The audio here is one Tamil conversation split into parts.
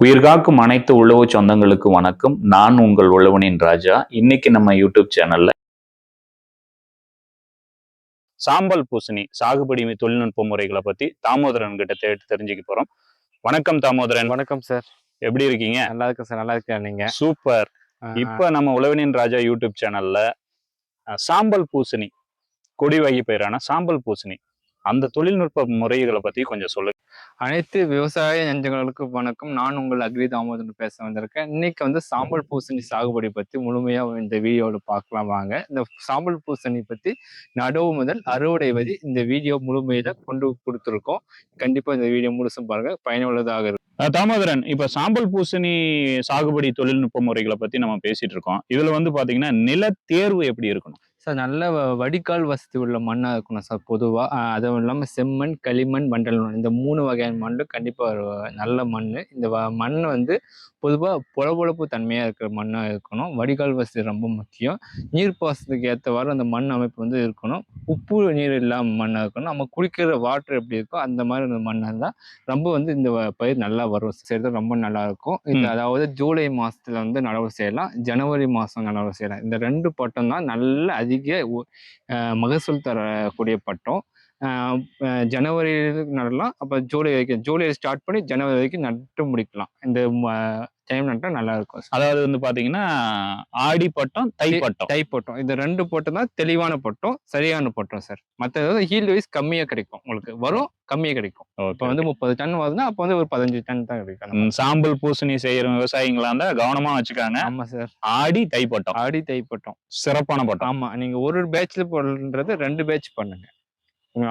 உயிர்காக்கும் அனைத்து உழவு சொந்தங்களுக்கு வணக்கம். நான் உங்கள் உழவனின் ராஜா. இன்னைக்கு நம்ம யூடியூப் சேனல்ல சாம்பல் பூசணி சாகுபடி தொழில்நுட்ப முறைகளை பத்தி தாமோதரன் கிட்ட தேடி தெரிஞ்சுக்க போறோம். வணக்கம் தாமோதரன். வணக்கம் சார். எப்படி இருக்கீங்க? நல்லா இருக்கேன் சார். நல்லா இருக்கேன் நீங்க? சூப்பர். இப்ப நம்ம உழவனின் ராஜா யூடியூப் சேனல்ல சாம்பல் பூசணி. கொடி வகை பெயரான சாம்பல் பூசணி. அந்த தொழில்நுட்ப முறைகளை பத்தி கொஞ்சம் சொல்லுங்க அனைத்து விவசாய நெஞ்சங்களுக்கு வணக்கம். நான் உங்கள் அக்ரி தாமோதரன் பேச வந்திருக்கேன். இன்னைக்கு வந்து சாம்பல் பூசணி சாகுபடி பத்தி முழுமையா இந்த வீடியோவில் பார்க்கலாம் வாங்க. இந்த சாம்பல் பூசணி பத்தி நடவு முதல் அறுவடை வரை இந்த வீடியோ முழுமையில கொண்டு கொடுத்துருக்கோம். கண்டிப்பா இந்த வீடியோ முழுசும் பாருங்க. பயனுள்ளதாக இருக்கும். தாமோதரன் இப்ப சாம்பல் பூசணி சாகுபடி தொழில்நுட்ப முறைகளை பத்தி நம்ம பேசிட்டு இருக்கோம். இதுல வந்து பாத்தீங்கன்னா நில தேர்வு எப்படி இருக்கணும்? சார் நல்ல வடிகால் வசதி உள்ள மண்ணா இருக்கணும் சார் பொதுவா. ஆஹ் அதுவும் இல்லாம செம்மண் களிமண் வண்டல் மண் இந்த மூணு வகையான மண் கண்டிப்பா ஒரு நல்ல மண் இந்த வ- மண் வந்து பொதுவா பொழபொழப்பு தன்மையா இருக்கிற மண்ணா இருக்கணும். வடிகால் வசதி ரொம்ப முக்கியம். நீர்ப்பாசனத்துக்கு ஏற்றவாறு அந்த மண் அமைப்பு வந்து இருக்கணும். உப்பு நீர் இல்லாம மண்ணா இருக்கணும். நம்ம குடிக்கிற வாட்டர் எப்படி இருக்கோ அந்த மாதிரி அந்த மண்ணா இருந்தா ரொம்ப வந்து இந்த பயிர் நல்லா வரும். செய்யறது ரொம்ப நல்லா இருக்கும். இது. அதாவது ஜூலை மாசத்துல வந்து நடவு செய்யலாம். ஜனவரி மாசம் நடவு செய்யலாம். இந்த ரெண்டு பட்டம் தான் நல்ல அதிக அதிக மகசூல் தரக்கூடிய பட்டம். ஜனவரி நடலாம். அப்போ ஜூலை வரைக்கும் ஜூலை ஸ்டார்ட் பண்ணி ஜனவரி வரைக்கும் நட்டு முடிக்கலாம். இந்த டைம் நட்டா நல்லா இருக்கும் அதாவது வந்து பாத்தீங்கன்னா ஆடி பட்டம் தை பட்டம். தை பட்டம். இந்த ரெண்டு பட்டம் தான் தெளிவான பட்டம் சரியான பட்டம் சார். மற்றது ஹீல்டு வைஸ் கம்மியாக கிடைக்கும் உங்களுக்கு. வரும் கம்மியாக கிடைக்கும். இப்போ. வந்து முப்பது டன் வருதுன்னா அப்போ வந்து ஒரு பதினஞ்சு டன் தான் கிடைக்கும் சாம்பல் பூசணி செய்யற விவசாயிங்களா இருந்தா கவனமா வச்சுக்காங்க. ஆமா சார். ஆடி தை பட்டம். ஆடி தை பட்டம். சிறப்பான பட்டம். ஆமா நீங்க ஒரு பேட்ச்ல போடுறது ரெண்டு பேட்ச் பண்ணுங்க.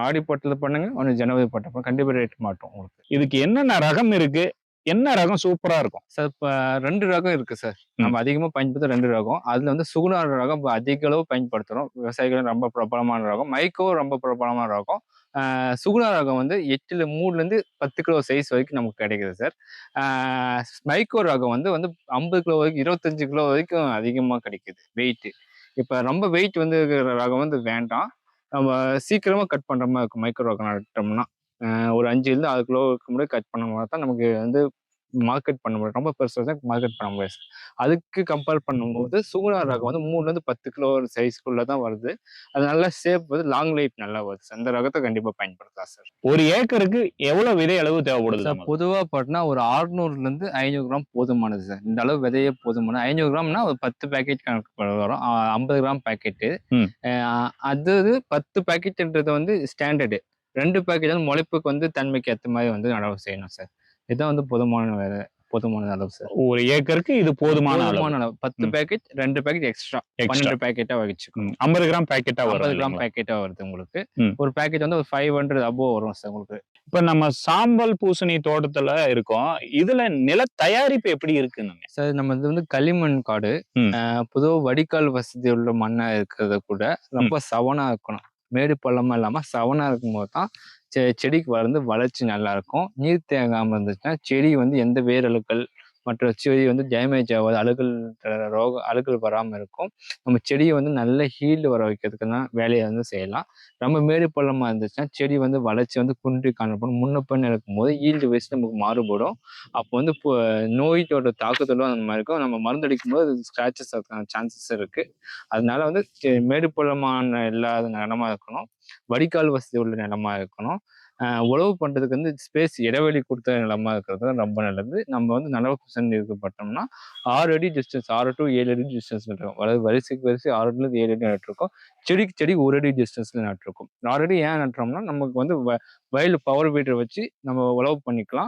ஆடி பட்டத்துல பண்ணுங்க ஒன்று ஜனவரி பட்டம் பண்ணுங்க. கண்டிப்பா ரேட் மாட்டோம் உங்களுக்கு. இதுக்கு என்னென்ன ரகம் இருக்கு? என்ன ரகம் சூப்பரா இருக்கும்? சார் இப்போ ரெண்டு ரகம் இருக்கு சார். நம்ம அதிகமாக பயன்படுத்த ரெண்டு ரகம். அதுல வந்து சுகுணார ரகம் இப்ப அதிக அளவு பயன்படுத்துறோம். விவசாயிகள் ரொம்ப பிரபலமான ரகம். மைக்கோ ரொம்ப பிரபலமான ரகம். சுகுணா ரகம் வந்து எட்டுல மூணுல இருந்து பத்து கிலோ சைஸ் வரைக்கும் நமக்கு கிடைக்குது சார். மைக்கோ ரகம் வந்து வந்து ஐம்பது கிலோ வரைக்கும் இருபத்தஞ்சு கிலோ வரைக்கும் அதிகமாக கிடைக்குது வெயிட் இப்போ ரொம்ப வெயிட் வந்து இருக்கிற ரகம் வந்து வேண்டாம். நம்ம சீக்கிரமா கட் பண்ற மாதிரி இருக்கும் மைக்ரோ ரகம் நட்டோம்னா. ஒரு அஞ்சுலேருந்து ஆறு கிலோவுக்கு முன்னாடி கட் பண்ண மாதிரி தான் நமக்கு வந்து மார்க்கெட் பண்ண முடியும் ரொம்ப பெருசாக தான் மார்க்கெட் பண்ண முடியாது. அதுக்கு கம்பேர் பண்ணும்போது சுகுணா ரகம் வந்து மூணுலேருந்து பத்து கிலோ சைஸ்க்குள்ளே தான் வருது. அது நல்லா ஷேப் வந்து லாங் லைஃப் நல்லா வருது. சார். அந்த ரகத்தை கண்டிப்பாக பயன்படுத்தலாம் சார் ஒரு ஏக்கருக்கு எவ்வளவு விதை அளவு தேவைப்படுது சார்? பொதுவாக பார்த்தீங்கன்னா ஒரு 600 ல இருந்து ஐநூறு கிராம் போதுமானது சார் இந்த அளவு விதையே போதுமானது ஐநூறு கிராம்னா ஒரு பத்து பேக்கெட் கணக்கு வரும். ஐம்பது கிராம் பேக்கெட்டு. அது பத்து பேக்கெட்ன்றது வந்து ஸ்டாண்டர்டு ரெண்டு பேக்கெட் வந்து முளைப்புக்கு வந்து தன்மைக்கு ஏற்ற மாதிரி வந்து நடவு செய்யணும் சார் இதுதான் வந்து போதுமான வேலை போதுமான அளவு சார் ஒரு ஏக்கருக்கு இது போதுமான போதுமான அளவு. பத்து. பேக்கெட் ரெண்டு பேக்கெட் எக்ஸ்ட்ரா பன்னெண்டு பேக்கெட்டா வச்சுக்கணும் ஐம்பது கிராம் பேக்கெட்டா ஐம்பது வரும் கிராம் இல்லைங்களா? பேக்கெட்டா வருது உங்களுக்கு. ஒரு பேக்கெட் வந்து ஒரு ஃபைவ் ஹண்ட்ரட் அபோவ் வரும் சார் உங்களுக்கு. இப்ப நம்ம சாம்பல் பூசணி தோட்டத்துல இருக்கோம். இதுல நில தயாரிப்பு எப்படி இருக்குன்னு? சார் நம்ம இது வந்து களிமண் காடு. பொதுவாக வடிகால் வசதி உள்ள மண்ணா இருக்கிறத கூட ரொம்ப சவனா இருக்கணும். மேடு பள்ளமா இல்லாம சவனா இருக்கும்போது தான் செ- செடிக்கு வளர்ந்து வளர்ச்சி நல்லாயிருக்கும் நீர் தேங்காமல் இருந்துச்சுன்னா செடி வந்து எந்த வேரழுக்கள் மற்ற செடி வந்து டேமேஜ் ஆகாது. அழுகல் ரோக அழுகல் வராமல் இருக்கும். நம்ம செடியை வந்து நல்ல ஹீல்டு வர வைக்கிறதுக்கு தான் வேலையை வந்து செய்யலாம். ரொம்ப மேடு பள்ளமாக இருந்துச்சுன்னா செடி வந்து வளர்ச்சி வந்து குன்றி காணப்படும். முன்ன இருக்கும் இருக்கும்போது ஈல்டு வயசு நமக்கு மாறுபடும். அப்போ வந்து இப்போ நோயோட தாக்குதலும் அந்த மாதிரி இருக்கும். நம்ம மருந்தடிக்கும் போது ஸ்க்ராச்சஸ் சான்சஸ் இருக்கு. அதனால வந்து செ- மேடு பள்ளமான இல்லாத நிலமா இருக்கணும். வடிகால் வசதி உள்ள நிலமா இருக்கணும். உழவு பண்ணுறதுக்கு வந்து ஸ்பேஸ் இடைவெளி கொடுத்த நிலமா இருக்கிறது தான் ரொம்ப நல்லது. நம்ம வந்து நடவு செஞ்சு இருக்கப்பட்டோம்னா ஆறு அடி டிஸ்டன்ஸ் ஆறு டு ஏழு அடி டிஸ்டன்ஸ் நட்டுருக்கோம் அதாவது வரிசைக்கு வரிசை ஆறு அடியிலிருந்து ஏழு அடி நட்டுருக்கோம். செடிக்கு செடி ஒரு அடி டிஸ்டன்ஸ்ல நட்டுருக்கோம். ஆறு அடி ஏன் நட்டுறோம்னா நமக்கு வந்து வ- வயல் பவர் பீட்டர் வச்சு நம்ம உழவு பண்ணிக்கலாம்.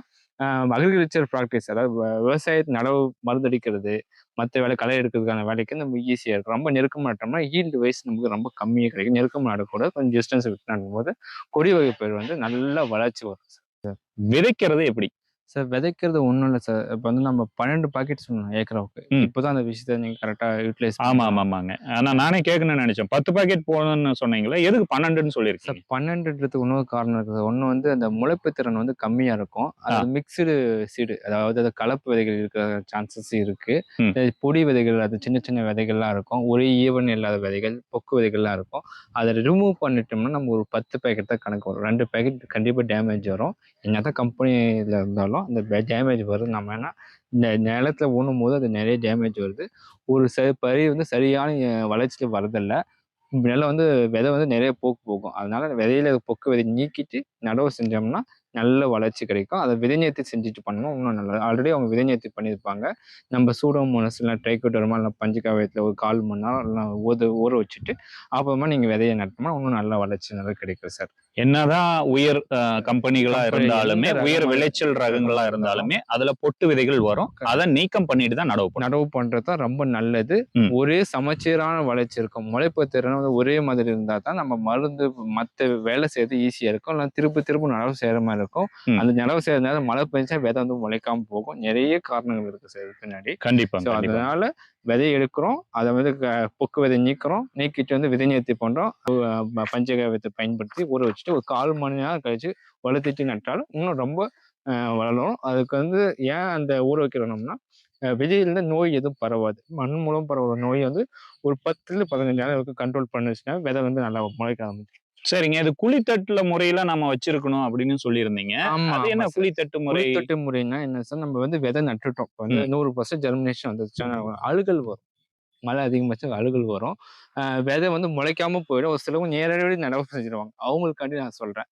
அக்ரிகல்ச்சர் ப்ராக்டிஸ் அதாவது விவசாய விவசாயத்து நடவு மருந்தடிக்கிறது மற்ற வேலை களை எடுக்கிறதுக்கான வேலைக்கு நம்ம ஈஸியாக இருக்கும் ரொம்ப நெருக்கமாக நட்டோம்னா ஈல்டு வைஸ் நமக்கு ரொம்ப கம்மியாக கிடைக்கும். நெருக்கமாக நடக்கூடாது கொஞ்சம் டிஸ்டன்ஸ் விட்டு நடும்போது கொடி வகை பயிர் வந்து நல்லா வளர்ச்சி வரும் சார் விதைக்கிறது எப்படி? சார் விதைக்கிறது ஒன்றும் இல்லை சார் இப்போ வந்து நம்ம பன்னெண்டு பாக்கெட் சொன்னோம் ஏக்கராவுக்கு. ம். இப்போதான் அந்த விஷயத்தை நீங்கள் கரெக்டாக யூட்டிலைஸ் ஆமா ஆமா ஆமாங்க ஆனா நானே கேட்கணும்னு நினைச்சேன். பத்து பாக்கெட் போகணும்னு சொன்னீங்களே எதுக்கு பன்னெண்டுன்னு சார் சொல்லியிருக்கீங்க? பன்னெண்டுன்றதுக்கு இன்னொரு காரணம் இருக்குது ஒன்று வந்து அந்த முளைப்பு திறன் வந்து கம்மியாக இருக்கும். அது மிக்சடு சீடு அதாவது அது கலப்பு விதைகள் இருக்கிற சான்சஸ் இருக்கு. ம். அது பொடி விதைகள் அது சின்ன சின்ன விதைகள்லாம் இருக்கும். ஒரே ஈவன் இல்லாத விதைகள் பொக்கு விதைகள்லாம் இருக்கும். அதை ரிமூவ் பண்ணிட்டோம்னா நம்ம ஒரு பத்து பேக்கெட் தான் கணக்கு வரும். ரெண்டு பேக்கெட் கண்டிப்பாக டேமேஜ் வரும். என்னதான் கம்பெனியில் இருந்தாலும் ஊனலாம் அந்த டேமேஜ் வரும் நம்ம ஏன்னா இந்த நிலத்தில் ஊனும் போது அது நிறைய டேமேஜ் வருது. ஒரு ச பறி வந்து சரியான வளர்ச்சியில் வரதில்லை நிலம் வந்து விதை வந்து நிறைய போக்கு போகும். அதனால விதையில பொக்கு விதை நீக்கிட்டு நடவு செஞ்சோம்னா நல்ல வளர்ச்சி கிடைக்கும். அதை விதைநேர்த்தி செஞ்சுட்டு பண்ணணும். இன்னும் நல்லா ஆல்ரெடி அவங்க விதைநேர்த்தி பண்ணியிருப்பாங்க. நம்ம சூடோமோனஸ் இல்லை ட்ரைக்கோட்டோரமா இல்லை பஞ்சகாவியத்தில் ஒரு கால் மணி நேரம் ஊத ஊற வச்சுட்டு அப்புறமா நீங்கள் விதையை நட்டோம்னா இன்னும் நல்ல வளர்ச்சி நல்லா கிடைக்கும் சார் என்னதான் உயர் கம்பெனிகளா இருந்தாலுமே உயர் விளைச்சல் ரகங்களா இருந்தாலுமே அதுல பொட்டு விதைகள் வரும். அதை நீக்கம் பண்ணிட்டு தான் நடவு நடவு பண்ணுறது தான் ரொம்ப நல்லது. ஒரே சமச்சீரான வளர்ச்சி இருக்கும். முளைப்பு திறன் வந்து ஒரே மாதிரி இருந்தால் தான் நம்ம மருந்து மற்ற வேலை செய்யறது ஈஸியாக இருக்கும். இல்லை திரும்ப திரும்ப நடவு செய்கிற மாதிரி இருக்கும். அந்த நடவு செய்யற நேரம் மழை பெஞ்சா விதை வந்து முளைக்காம போகும். நிறைய காரணங்கள் இருக்கு சார் பின்னாடி. கண்டிப்பா. அதனால விதை எடுக்கிறோம். அதை வந்து க- பொக்கு விதை நீக்கிறோம். நீக்கிட்டு வந்து விதை நேர்த்தி பண்ணுறோம் பஞ்சகாவியத்தை பயன்படுத்தி ஊற வச்சுட்டு ஒரு கால் மணி நேரம் கழிச்சு வளர்த்திட்டு நட்டாலும் இன்னும் ரொம்ப வளரும். அதுக்கு வந்து ஏன் அந்த ஊற வைக்கிறோம்னா விதையிலிருந்து நோய் எதுவும் பரவாது. மண் மூலம் பரவுற நோய் வந்து ஒரு பத்துல பதினஞ்சு நாள் கண்ட்ரோல் பண்ணுச்சுன்னா விதை வந்து நல்லா முளைக்க ஆரம்பிச்சு சரிங்க. இது குழித்தட்டுல முறையில நம்ம வச்சிருக்கணும் அப்படின்னு சொல்லியிருந்தீங்க. அது என்ன குழித்தட்டு முறை? குளித்தொட்டு முறைன்னா என்ன சார்? நம்ம வந்து விதை நட்டுட்டோம். இப்போ வந்து நூறு பர்சன்ட் ஜெர்மினேஷன் வந்துச்சுன்னா அழுகல் வரும். மழை அதிகமாச்சு அழுகல் வரும். விதை வந்து முளைக்காம போயிடும். ஒரு சிலவங்க நேரடி நடவு செஞ்சிருவாங்க. அவங்களுக்காண்டி நான் சொல்றேன்.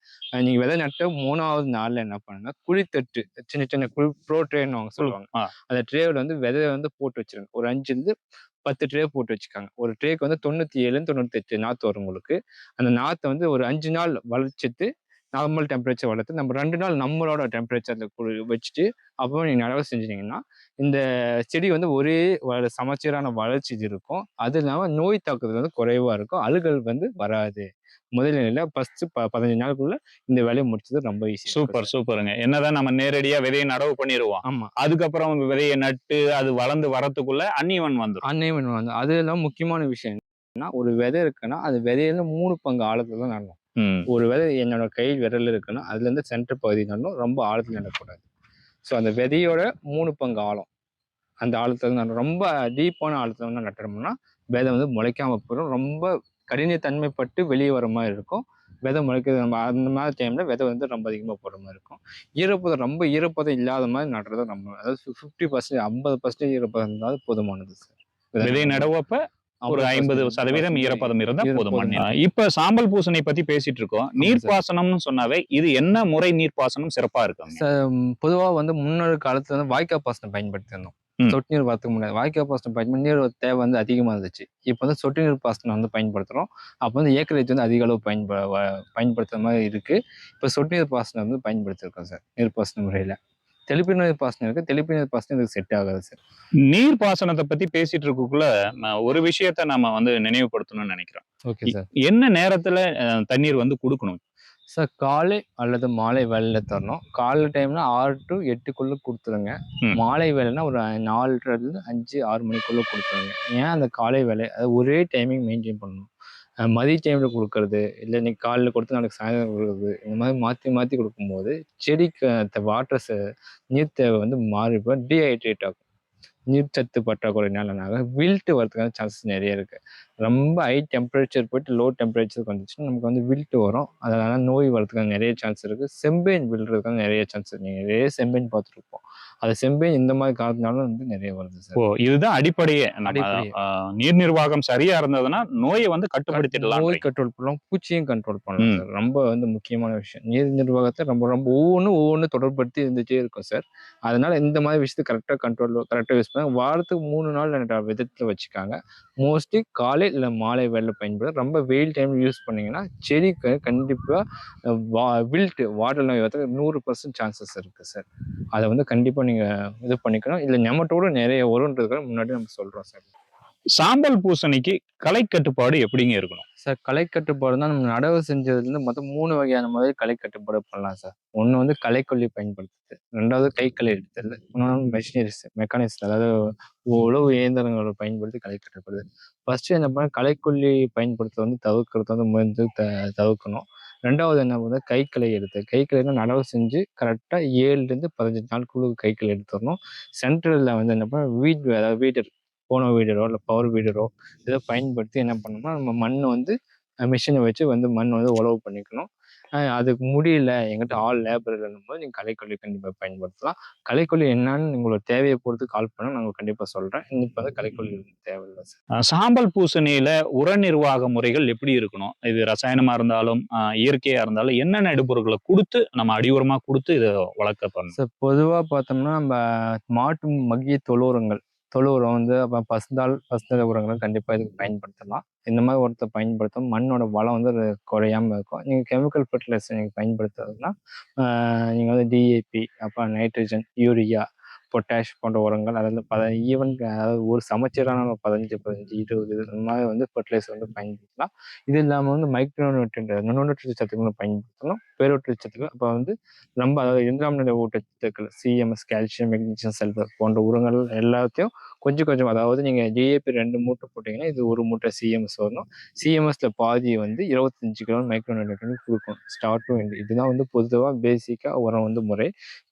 நீங்க விதை நட்ட மூணாவது நாள்ல என்ன பண்ணுங்க குழித்தட்டு சின்ன சின்ன குழி ப்ரோ ட்ரேன்னு அவங்க சொல்லுவாங்க. அந்த ட்ரேவில் வந்து விதையை வந்து போட்டு வச்சிருங்க. ஒரு அஞ்சுல இருந்து பத்து ட்ரே போட்டு வச்சுக்காங்க. ஒரு ட்ரேக்கு வந்து தொண்ணூற்றி ஏழு தொண்ணூற்றி எட்டு நாற்று வரும் உங்களுக்கு. அந்த நாற்றை வந்து ஒரு அஞ்சு நாள் வளைச்சிட்டு நார்மல் டெம்பரேச்சர் வளர்த்து நம்ம ரெண்டு நாள் நம்மளோட டெம்பரேச்சரில் வச்சுட்டு அப்புறம் நீங்கள் நடவு செஞ்சீங்கன்னா இந்த செடி வந்து ஒரே சமச்சீரான வளர்ச்சி இருக்கும். அது இல்லாமல் நோய் தாக்குதல் வந்து குறைவாக இருக்கும். அழுகல் வந்து வராது. முதல் நிலையில் ஃபஸ்ட்டு ப பதினஞ்சு நாளுக்குள்ள இந்த வேலையை முடிச்சது ரொம்ப ஈஸி சூப்பர் சூப்பருங்க. என்னதான் நம்ம நேரடியா விதையை நடவு பண்ணிடுவோம் ஆமாம் அதுக்கப்புறம் விதையை நட்டு அது வளர்ந்து வரத்துக்குள்ள அன்னிவன் வந்துடும் அன்னைவன் வந்து அது எல்லாம் முக்கியமான விஷயம். ஒரு விதை இருக்குன்னா அது விதையில மூணு பங்கு ஆழத்துல தான் நடணும். ஒரு விதை என்னோட கை விரல் இருக்குன்னா அதுலேருந்து சென்டர் பகுதி நடணும் ரொம்ப ஆழத்தில் நடக்கூடாது ஸோ அந்த விதையோட மூணு பங்கு ஆழம். அந்த ஆழத்தில் நட ரொம்ப டீப்பான ஆழத்தில் வந்து நட்டுறோம்னா விதை வந்து முளைக்காம போயிடும். ரொம்ப கடினத்தன்மைப்பட்டு வெளியே வர மாதிரி இருக்கும். விதை முளைக்கிறது நம்ம அந்த மாதிரி டைமில் விதை வந்து ரொம்ப அதிகமாக போடுற மாதிரி இருக்கும். ஈரப்பதம் ரொம்ப ஈரப்பதம் இல்லாத மாதிரி நடுறது நம்ம அதாவது ஃபிஃப்டி பர்சன்ட் ஐம்பது பர்சன்டேஜ் ஈரப்பதம் இருந்தாலும் போதுமானது சார் விதை நடவப்ப ஒரு ஐம்பது சதவீதம் ஈரப்பதம் இருந்தா போதுமான இப்ப சாம்பல் பூசணை பத்தி பேசிட்டு இருக்கோம். நீர்ப்பாசனம்னு சொன்னாவே இது என்ன முறை நீர்ப்பாசனம் சிறப்பா இருக்குங்க? பொதுவாக வந்து முன்னொரு காலத்துல வந்து வாய்க்கால் பாசனம் பயன்படுத்தியிருந்தோம். சொட்டு நீர் வரத்துக்கு முன்னாடி. வாய்க்கால் பாசனம் பயன்படுத்தி நீர் தேவை வந்து அதிகமாக இருந்துச்சு. இப்போ வந்து சொட்டு நீர் பாசனம் வந்து பயன்படுத்துகிறோம் அப்போ வந்து ஏக்கரேஜ் வந்து அதிக அளவு பயன்ப பயன்படுத்துற மாதிரி இருக்கு. இப்போ சொட்டு நீர் பாசனம் வந்து பயன்படுத்தியிருக்கோம் சார் நீர்ப்பாசன முறையில். தெளிப்பு நீர் பாசனம் இருக்கு. தெளிப்பு நீர் பாசனம் இதுக்கு செட் ஆகாது சார் நீர் பாசனத்தை பத்தி பேசிட்டு இருக்கக்குள்ள ஒரு விஷயத்த நம்ம வந்து நினைவுபடுத்தணும்னு நினைக்கிறேன் ஓகே சார் என்ன நேரத்துல தண்ணீர் வந்து கொடுக்கணும்? சார் காலை அல்லது மாலை வேலையில் தரணும். காலை டைம்னா ஆறு டு எட்டுக்குள்ளே கொடுத்துருங்க. மாலை வேலைன்னா ஒரு நாலரைலேருந்து அஞ்சு ஆறு மணிக்குள்ளே கொடுத்துருங்க. ஏன் அந்த காலை வேலை? அது ஒரே டைமிங் மெயின்டைன் பண்ணணும். மதிய டைமில் கொடுக்கறது இல்லை இன்னைக்கு காலைல கொடுத்து நாளைக்கு சாயந்தரம் கொடுக்குறது இந்த மாதிரி மாற்றி மாற்றி கொடுக்கும்போது செடிக்கு வாட்டர் நீர் தேவை வந்து மாறி டீஹைட்ரேட் ஆகும். நீர்ச்சத்து பற்றாக்குறைனால வில்ட்டு வரதுக்கான சான்சஸ் நிறைய இருக்கு. ரொம்ப ஹை டெம்பரேச்சர் போயிட்டு லோ டெம்பரேச்சருக்கு வந்துச்சுன்னா நமக்கு வந்து வில்ட்டு வரும். அதனால நோய் வரதுக்கான நிறைய சான்ஸ் இருக்கு. செம்பேன் விழுறதுக்கான நிறைய சான்ஸ் நீங்க நிறைய செம்பேன் பார்த்துருப்போம். அது செம்பேன் இந்த மாதிரி காரணத்தினால வந்து நிறைய வருது சார். ஓ இதுதான் அடிப்படையே. நீர் நிர்வாகம் சரியா இருந்ததுன்னா நோயை வந்து கட்டுப்படுத்திடலாம் நோய் கண்ட்ரோல் பண்ணலாம் பூச்சியும் கண்ட்ரோல் பண்ணலாம். சார். ரொம்ப வந்து முக்கியமான விஷயம். நீர் நிர்வாகத்தை ரொம்ப ரொம்ப ஒவ்வொன்றும் ஒவ்வொன்றும் தொடர்படுத்தி இருந்துட்டே இருக்கும் சார். அதனால இந்த மாதிரி விஷயத்தை கரெக்டாக கண்ட்ரோல் கரெக்டாக யூஸ் பண்ண வாரத்துக்கு மூணு நாள் விதத்தில் வச்சுக்காங்க. மோஸ்ட்லி காலை இல்லை மாலை வேலை பயன்படுது ரொம்ப வெயில் டைம் யூஸ் பண்ணீங்கன்னா செடிக்கு கண்டிப்பாக வா வில்ட்டு வாட்டர் நோய் வரதுக்கு நூறு பர்சன்ட் சான்சஸ் இருக்குது சார் அதை வந்து கண்டிப்பாக நீங்கள் இது பண்ணிக்கணும். இல்லை நெமட்டோடு நிறைய வரும்ன்றதுக்காக முன்னாடி நம்ம சொல்கிறோம் சார் சாம்பல் பூசணிக்கு கலை கட்டுப்பாடு எப்படிங்க இருக்கணும்? சார் கலை கட்டுப்பாடு தான் நம்ம நடவு செஞ்சதுலேருந்து மொத்தம் மூணு வகையான மாதிரி கலை கட்டுப்பாடு பண்ணலாம் சார். ஒன்று வந்து களைக்கொல்லி பயன்படுத்துது ரெண்டாவது கைக்களை எடுத்தது இன்னொன்று மெஷினரிஸ் மெக்கானிக்ஸ் அதாவது உழவு இயந்திரங்களை பயன்படுத்தி களை கட்டுப்படுது ஃபர்ஸ்ட் என்ன பண்ண களைக்கொல்லி பயன்படுத்துறது வந்து தவிர்க்கிறது வந்து முயன்று த தவிர்க்கணும். ரெண்டாவது என்ன பண்ண கைக்களை எடுத்து கைக்களை நடவு செஞ்சு கரெக்டாக ஏழுலேருந்து பதினஞ்சு நாளுக்குள்ள கைக்களை எடுத்துடணும். சென்ட்ரலில் வந்து என்ன பண்ண வீட் அதாவது வீடர் போனோ வீடரோ இல்லை பவர் வீடரோ இதை பயன்படுத்தி என்ன பண்ணணும்னா நம்ம மண் வந்து மிஷினை வச்சு வந்து மண் வந்து உழவு பண்ணிக்கணும். அதுக்கு முடியல எங்கிட்ட ஆள் லேபர் போது நீங்கள் கலைக்கொல்லி கண்டிப்பாக பயன்படுத்தலாம். கலைக்கொல்லி என்னன்னு உங்களோட தேவையை பொறுத்து கால் பண்ண நான் கண்டிப்பாக சொல்கிறேன் இப்போ வந்து கலைக்கொல்லி தேவையில்லை சார். சாம்பல் பூசணியில உர நிர்வாக முறைகள் எப்படி இருக்கணும்? இது ரசாயனமா இருந்தாலும் அஹ் இயற்கையா இருந்தாலும் என்னென்ன இடுபொருட்களை கொடுத்து நம்ம அடி உரமா கொடுத்து இதை வளர்க்க பண்ணணும்? சார் பொதுவாக பார்த்தோம்னா நம்ம மாட்டு மக்கிய தொழு உரங்கள் தொழு உரம் வந்து அப்புறம் பசுந்தால் பசுந்தாள் உரங்களை கண்டிப்பாக இதுக்கு பயன்படுத்தலாம். இந்த மாதிரி உரத்தை பயன்படுத்தும் மண்ணோட வளம் வந்து அது குறையாம இருக்கும். நீங்கள் கெமிக்கல் ஃபர்டிலைசர் நீங்கள் பயன்படுத்துறதுன்னா நீங்கள் வந்து டிஏபி அப்புறம் நைட்ரஜன் யூரியா பொட்டாஷ் போன்ற உரங்கள் அதாவது பத ஈவன் அதாவது ஒரு சமச்சீரான ஒரு பதினஞ்சு பதினஞ்சு இருபது இந்த மாதிரி வந்து ஃபர்டிலைசர் வந்து பயன்படுத்தலாம். இது இல்லாமல் வந்து மைக்ரோ நியூட்ரியன்ட் நுண்ணூட்ட சத்துக்களும் பயன்படுத்தணும். பேரூட்ட சத்துக்கள் அப்போ வந்து ரொம்ப அதாவது இரண்டாம் நிலை ஊட்டச்சத்துக்கள் சிஎம்எஸ் கால்சியம் மெக்னீசியம் சல்ஃபர் போன்ற உரங்கள் எல்லாத்தையும் கொஞ்சம் கொஞ்சம் அதாவது நீங்கள் டிஏபி ரெண்டு மூட்டை போட்டிங்கன்னா இது ஒரு மூட்டை சிஎம்எஸ் வரணும். சிஎம்எஸ்ல பாதி வந்து இருபத்தஞ்சு கிலோ மைக்ரோ நியூட்ரியன் கொடுக்கும் ஸ்டார்ட் டு இதுதான் வந்து பொதுவாக பேசிக்காக உரம் வந்து முறை.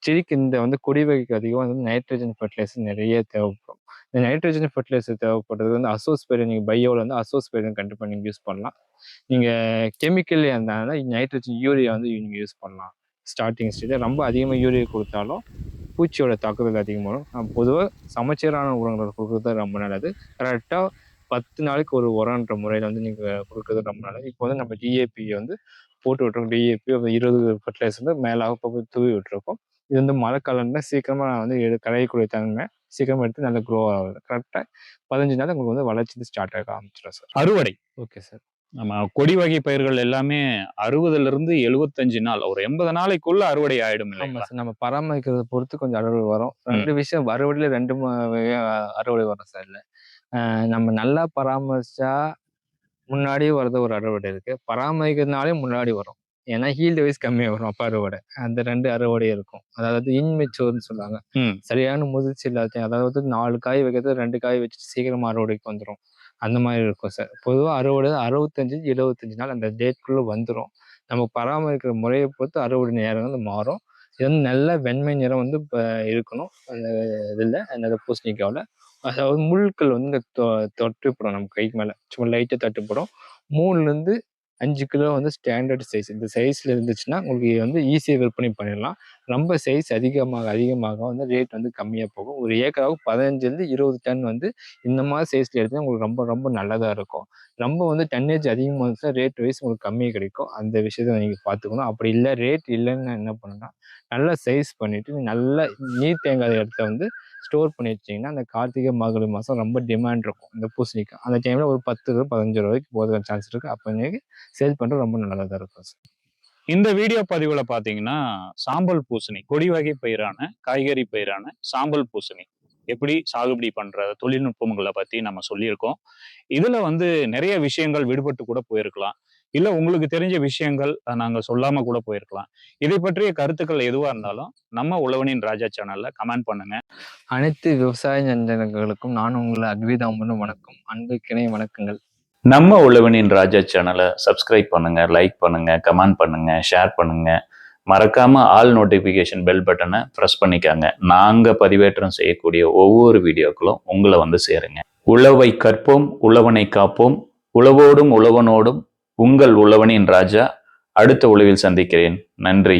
செடிக்கு இந்த வந்து கொடி வகைக்கு அதிகமாக வந்து நைட்ரஜன் ஃபர்டிலைசர் நிறைய தேவைப்படும். இந்த நைட்ரஜன் ஃபர்டிலைசர் தேவைப்படுறது வந்து அசோஸ்பெரியன் நீங்கள் பையோவில் வந்து அசோஸ்பெரியன் கண்டிப்பாக நீங்கள் யூஸ் பண்ணலாம். நீங்கள் கெமிக்கல் இருந்தாங்கன்னா நைட்ரஜன் யூரியா வந்து நீங்கள் யூஸ் பண்ணலாம். ஸ்டார்டிங் ஸ்டேஜ் ரொம்ப அதிகமாக யூரியா கொடுத்தாலும் பூச்சியோட தாக்குதல் அதிகமாகும் பொதுவாக சமச்சீரான உரங்களை கொடுக்குறது ரொம்ப நல்லது. கரெக்டாக பத்து நாளைக்கு ஒரு உரன்ற முறையில் வந்து நீங்கள் கொடுக்குறது ரொம்ப நல்லது. இப்போ வந்து நம்ம டிஏபியை வந்து போட்டு விட்ருக்கோம் டிஏபி இருபது ஃபர்டிலைசர் வந்து மேலாக இப்போ தூவி விட்டுருக்கோம். இது வந்து மழை காலம்னா சீக்கிரமாக நான் வந்து எடு களையக்கூடிய தன்மை சீக்கிரமாக எடுத்து நல்லா க்ரோ ஆகுது. கரெக்டாக பதினஞ்சு நாள் உங்களுக்கு வந்து வளர்ச்சி ஸ்டார்ட் ஆக ஆரம்பிச்சிடும் சார் அறுவடை. ஓகே சார் நம்ம கொடி வகை பயிர்கள் எல்லாமே அறுபதுல இருந்து எழுபத்தஞ்சு நாள் ஒரு எண்பது நாளைக்குள்ள அறுவடை ஆயிடும் இல்லைங்களா? நம்ம பராமரிக்கிறத பொறுத்து கொஞ்சம் அறுவடை வரும். ரெண்டு விஷயம் அறுவடையில ரெண்டு அறுவடை வரும் சார் இல்லை. நம்ம நல்லா பராமரிச்சா முன்னாடியே வரது ஒரு அறுவடை இருக்கு. பராமரிக்கிறதுனாலே முன்னாடி வரும். ஏன்னா ஹீல்டு வைஸ் கம்மியாக வரும் அப்போ அறுவடை. அந்த ரெண்டு அறுவடை இருக்கும். அதாவது இன்மெச்சூர்னு சொல்லுவாங்க. சரியான முதிர்ச்சி இல்லாத அதாவது நாலு காய் வைக்கிறது ரெண்டு காய் வச்சுட்டு சீக்கிரமா அறுவடைக்கு வந்துடும் அந்த மாதிரி இருக்கும் சார் பொதுவாக அறுவடை அறுபத்தஞ்சு எழுபத்தஞ்சு நாள் அந்த டேட்குள்ளே வந்துடும் நம்ம பராமரிக்கிற முறையை பொறுத்து அறுவடை நேரம் வந்து மாறும். இது வந்து நல்ல வெண்மை நிறம் வந்து இப்போ இருக்கணும். அந்த இதில் அந்த பூசணிக்காவில். அதாவது முள்கள் வந்து இந்த தொ- தொட்டுப்படும் நம்ம கைக்கு மேலே. சும்மா லைட்டாக தட்டுப்படும். மூணுலேருந்து அஞ்சு கிலோ வந்து ஸ்டாண்டர்ட் சைஸ் இந்த சைஸில் இருந்துச்சுன்னா உங்களுக்கு வந்து ஈஸியாக விற்பனை பண்ணிடலாம். ரொம்ப சைஸ் அதிகமாக அதிகமாக வந்து ரேட் வந்து கம்மியாக போகும். ஒரு ஏக்கராவுக்கு பதினஞ்சுலேருந்து இருபது டன் வந்து இந்த மாதிரி சைஸில் எடுத்தால் உங்களுக்கு ரொம்ப ரொம்ப நல்லதாக இருக்கும். ரொம்ப வந்து டன்னேஜ் அதிகமாக இருந்துச்சுன்னா ரேட் வைஸ் உங்களுக்கு கம்மியாக கிடைக்கும். அந்த விஷயத்த நீங்கள் பார்த்துக்கணும். அப்படி இல்லை ரேட் இல்லைன்னு என்ன பண்ணுன்னா நல்லா சைஸ் பண்ணிவிட்டு நல்லா நீர் தேங்காத இடத்த வந்து ஸ்டோர் பண்ணி வச்சிங்கன்னா அந்த கார்த்திகை மார்கழி மாதம் ரொம்ப டிமாண்ட் இருக்கும். இந்த பூசணிக்காய். அந்த டைமில் ஒரு பத்து ரூபா பதினஞ்சு ரூபாய்க்கு போதும் சான்ஸ் இருக்குது அப்போ சேல் பண்ணுறது ரொம்ப நல்லதாக தான் இருக்கும் சார் இந்த வீடியோ பதிவில் பார்த்தீங்கன்னா சாம்பல் பூசணி கொடி வகை பயிரான காய்கறி பயிரான சாம்பல் பூசணி. எப்படி சாகுபடி பண்ற தொழில்நுட்பங்களை பற்றி நம்ம சொல்லியிருக்கோம். இதில் வந்து நிறைய விஷயங்கள் விடுபட்டு கூட போயிருக்கலாம். இல்ல உங்களுக்கு தெரிஞ்ச விஷயங்கள் அஹ், நாங்க சொல்லாம கூட போயிருக்கலாம். இதை பற்றிய கருத்துக்கள் எதுவா இருந்தாலும் நம்ம உழவனின் ராஜா சேனல்ல கமெண்ட் பண்ணுங்க. அனைத்து விவசாய நண்பர்களுக்கும் நான் உங்களை அத்விதாமனும் வணக்கம். அன்புக்கிணை வணக்கங்கள். நம்ம உழவனின் ராஜா சேனலை சப்ஸ்கிரைப் பண்ணுங்க லைக் பண்ணுங்க கமெண்ட் பண்ணுங்க ஷேர் பண்ணுங்க. மறக்காம ஆல் நோட்டிஃபிகேஷன் பெல் பட்டனை ப்ரெஸ் பண்ணிக்காங்க. நாங்க பதிவேற்றம் செய்யக்கூடிய ஒவ்வொரு வீடியோக்களும் உங்களை வந்து சேருங்க. உழவை கற்போம் உழவனை காப்போம். உழவோடும் உழவனோடும் உங்கள் உழவனின் ராஜா அடுத்த உழவில் சந்திக்கிறேன். நன்றி.